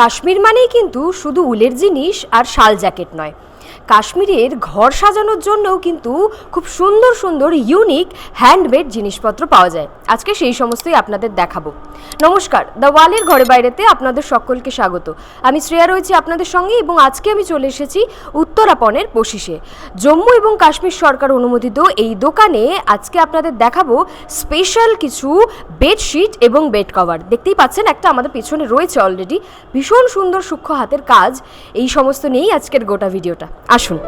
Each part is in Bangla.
কাশ্মীর মানেই কিন্তু শুধু উলের জিনিস আর শাল জ্যাকেট নয়। কাশ্মীরের ঘর সাজানোর জন্যও কিন্তু খুব সুন্দর সুন্দর ইউনিক হ্যান্ডমেড জিনিসপত্র পাওয়া যায়। আজকে সেই সমস্তই আপনাদের দেখাবো। নমস্কার দ্য ওয়ালের ঘরে বাইরেতে আপনাদের সকলকে স্বাগত। আমি শ্রেয়া রয়েছি আপনাদের সঙ্গে এবং আজকে আমি চলে এসেছি উত্তরাপণের পশিসে জম্মু এবং কাশ্মীর সরকার অনুমোদিত এই দোকানে আজকে আপনাদের দেখাবো স্পেশাল কিছু বেডশিট এবং বেড কভার দেখতেই পাচ্ছেন একটা আমাদের পেছনে রয়েছে অলরেডি ভীষণ সুন্দর সূক্ষ্ম হাতের কাজ। এই সমস্ত নিয়েই আজকের গোটা ভিডিওটা আসুন।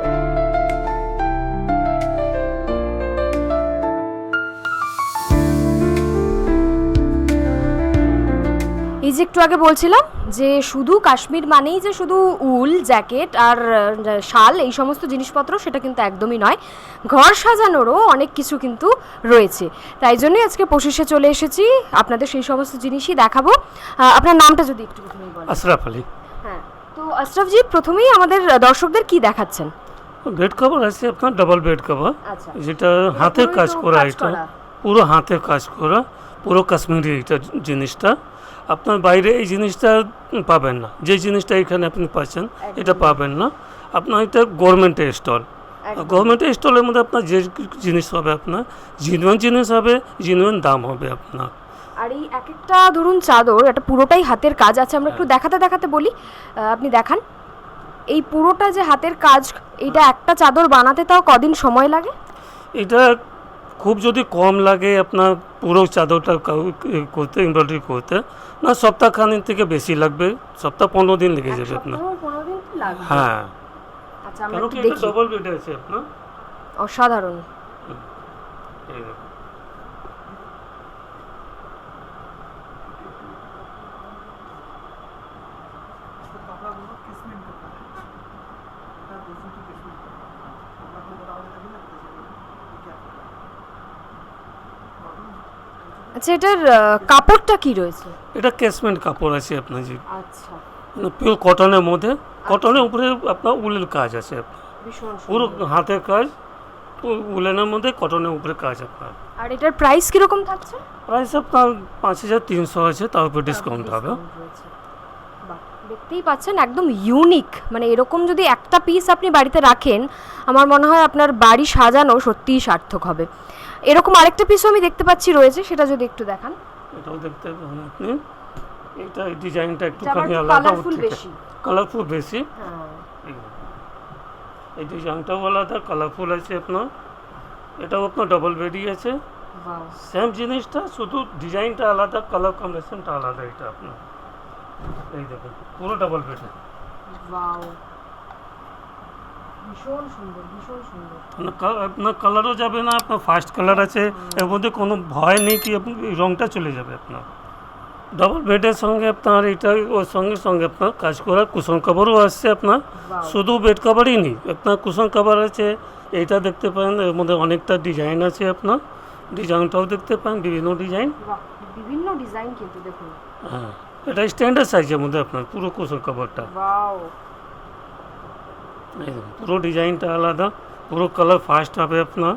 এই যে একটু আগে বলছিলাম যে শুধু কাশ্মীর মানেই যে শুধু উল, জ্যাকেট আর শাল, এই সমস্ত জিনিসপত্র, সেটা কিন্তু একদমই নয়। ঘর সাজানোরও অনেক কিছু কিন্তু রয়েছে। তাই জন্যই আজকে পশিসে চলে এসেছি। আপনাদের সেই সমস্ত জিনিসই দেখাবো। আপনার নামটা যদি একটু আশরাফ আলী। আশরাফজি প্রথমেই আমাদের দর্শকদের কি দেখাচ্ছেন? বেড কভার আছে আপনার ডাবল বেড কভার। আচ্ছা। যেটা হাতে কাজ করা এটা পুরো হাতে কাজ করা পুরো কাশ্মীরি এটা জিনিসটা। আপনার বাইরে এই জিনিসটা পাবেন না। যে জিনিসটা এখানে আপনি পাচ্ছেন এটা পাবেন না। আপনার এটা গভর্নমেন্টের স্টল। গভর্নমেন্টের স্টলের মধ্যে আপনার যে জিনিস হবে আপনার জিনুয়ান জিনিস হবে জিনুয়ান দাম হবে আপনার। আর এই এক একটা ধরুন চাদর এটা পুরোটাই হাতের কাজ আছে আমরা একটু দেখাতে দেখাতে বলি। আপনি দেখান। এই পুরোটা যে হাতের কাজ এইটা একটা চাদর বানাতে তাও কদিন সময় লাগে? এটা খুব যদি কম লাগে আপনার পুরো চাদরটা করতে এমব্রয়ডারি করতে না সপ্তাহখানিক থেকে বেশি লাগবে সপ্তাহ পনেরো দিন লেগে যাবে আপনার। হ্যাঁ। আচ্ছা আমরা একটু দেখি। ডবল বেড আছে আপনার? অসাধারণ। আচ্ছা এটার কাপড়টা কি রয়েছে? এটা কেসমেন্ট কাপড় আছে আপনার যে। আচ্ছা। পিওর কটনের মধ্যে। কটনের উপরে আপনার উলের কাজ আছে। ভীষণ পুরো হাতের কাজ উলেনের মধ্যে কটনের উপরে কাজ আপনার। আর এটার প্রাইস কীরকম থাকছে? প্রাইস আপনার পাঁচ হাজার তিনশো আছে তার উপরে ডিসকাউন্ট হবে। দেখতেই পাচ্ছেন একদম ইউনিক মানে এরকম যদি একটা পিস আপনি বাড়িতে রাখেন আমার মনে হয় আপনার বাড়ি সাজানো সত্যিই সার্থক হবে। এরকম আরেকটা পিসও আমি দেখতে পাচ্ছি রয়েছে সেটা যদি একটু দেখান। এটাও দেখতে পাবেন আপনি। এটা ডিজাইনটা একটু আলাদা কালারফুল বেশি। কালারফুল বেশি। হ্যাঁ। এই ডিজাইনটাও আলাদা কালারফুল আছে আপনার। এটাও আপনার ডবল বেডি আছে। সেম জিনিসটা শুধু ডিজাইনটা আলাদা কালার কম্বিনেশনটা আলাদা এটা আপনার। এই দেখুন পুরো ডবল বেড ভীষণ সুন্দর ভীষণ সুন্দর। আপনার কালারও যাবে না আপনার ফার্স্ট কালার আছে এর মধ্যে কোনো ভয় নেই কি রঙটা চলে যাবে আপনার। ডবল বেডের সঙ্গে আপনার এটা ওর সঙ্গে সঙ্গে আপনার কাজ করার কুশন কাভারও আসছে আপনার। শুধু বেড কাভারই নেই আপনার কুশন কাভার আছে এইটা দেখতে পারেন এর মধ্যে অনেকটা ডিজাইন আছে আপনার। ডিজাইনটাও দেখতে পান বিভিন্ন ডিজাইন বিভিন্ন ডিজাইন কিন্তু দেখুন। হ্যাঁ এটা স্ট্যান্ডার্ড সাইজের মধ্যে আপনার পুরো কুশন কাভারটা পুরো ডিজাইনটা আলাদা পুরো কালার ফার্স্ট হবে আপনার।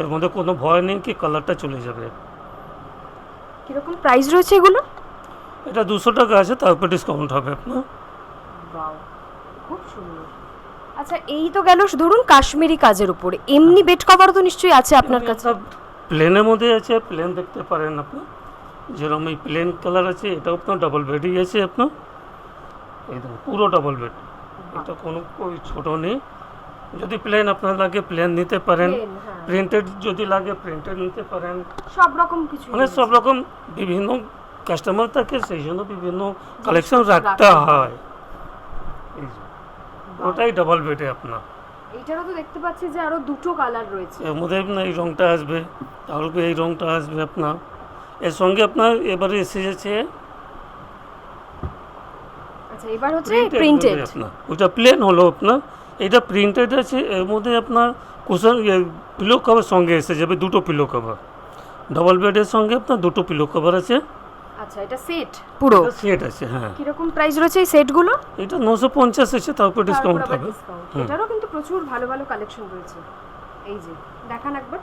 এর মধ্যে কোনো ভয় নেই কি কালারটা চলে যাবে। কীরকম প্রাইস রয়েছে এগুলো? এটা দুশো টাকা আছে তার উপর ডিসকাউন্ট হবে আপনার। খুব সুন্দর। আচ্ছা এই তো গেল ধরুন কাশ্মীরি কাজের উপরে। এমনি বেড কভার তো নিশ্চয়ই আছে আপনার কাছে? প্লেনের মধ্যে আছে প্লেন দেখতে পারেন আপনি। যেরকম এই প্লেন কালার আছে এটাও আপনার ডবল বেডই আছে আপনার। এই দেখুন পুরো ডবল বেড এটা কোনো ছোটো নেই। যদি প্লেন আপনার লাগে প্লেন নিতে পারেন। হ্যাঁ। প্রিন্টেড যদি লাগে প্রিন্টেড নিতে পারেন। সব রকম কিছু মানে সব রকম বিভিন্ন কাস্টমার থাকে সেই জন্য বিভিন্ন কালেকশন রাখতে হয়। ওটাই ডবল বেডে আপনার। এইটারও তো দেখতে পাচ্ছি যে আরও দুটো কালার রয়েছে। এর মধ্যে এই রঙটা আসবে তাহলে এই রঙটা আসবে আপনার। এর সঙ্গে আপনার এবারে এসে যাচ্ছে আচ্ছা এবার হচ্ছে প্রিন্টেড ওটা প্লেন হলো আপনার। এটা প্রিন্টেড আছে এর মধ্যে আপনার কুশন পিলো কভার সঙ্গে এসে যাবে দুটো পিলো কভার ডবল বেডের সঙ্গে আপনার দুটো পিলো কভার আছে। আচ্ছা এটা সেট পুরো। সেট আছে হ্যাঁ। কীরকম প্রাইস রয়েছে এই সেটগুলো এটা নশো পঞ্চাশ আছে তার উপর ডিসকাউন্ট হবে। এটারও কিন্তু প্রচুর ভালো ভালো কালেকশন রয়েছে। এই যে দেখান একবার।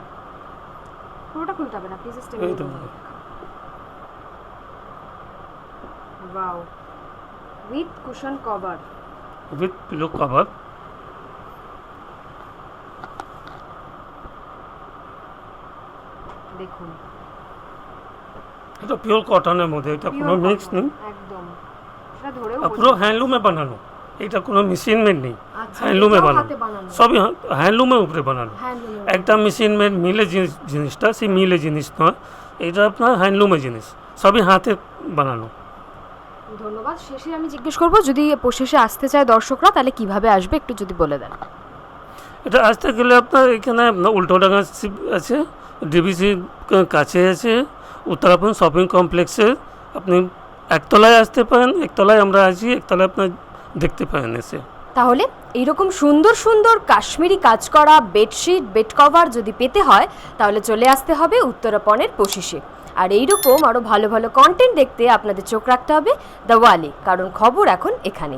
পুরোটা খুলতে হবে না প্লিজ এই তো। With cushion cover. With pillow cover. দেখুন। এটা পিওর কটনের মধ্যে এটা কোনো মিক্স নেই। একদম। সেটা ধরেও পুরো হ্যান্ডলুমে বানানো। এটা কোনো মেশিন মেড নেই। আচ্ছা, হ্যান্ডলুমে বানানো। সবই হ্যাঁ- হ্যান্ডলুমের উপরে বানানো। একটা মেশিন মেড মিলে জিনিস জিনিসটা সেই মিলে জিনিস নয়। এটা আপনার হ্যান্ডলুমের জিনিস। সবই হাতে বানানো। ধন্যবাদ। শেষে আমি জিজ্ঞেস করব যদি শেষে আসতে চায় দর্শকরা তাহলে কীভাবে আসবে একটু যদি বলে দেন। এটা আসতে গেলে আপনার এখানে উল্টোডাঙ্গা আছে ডিবিসি কাছে আছে উত্তরাপন শপিং কমপ্লেক্সে আপনি একতলায় আসতে পারেন একতলায় আমরা আছি একতলায় আপনার দেখতে পারেন এসে। তাহলে এইরকম সুন্দর সুন্দর কাশ্মীরি কাজ করা বেডশিট বেড কভার যদি পেতে হয় তাহলে চলে আসতে হবে উত্তরাপণের পশিসে আর এইরকম আরও ভালো ভালো কন্টেন্ট দেখতে আপনাদের চোখ রাখতে হবে দ্য ওয়ালে কারণ খবর এখন এখানে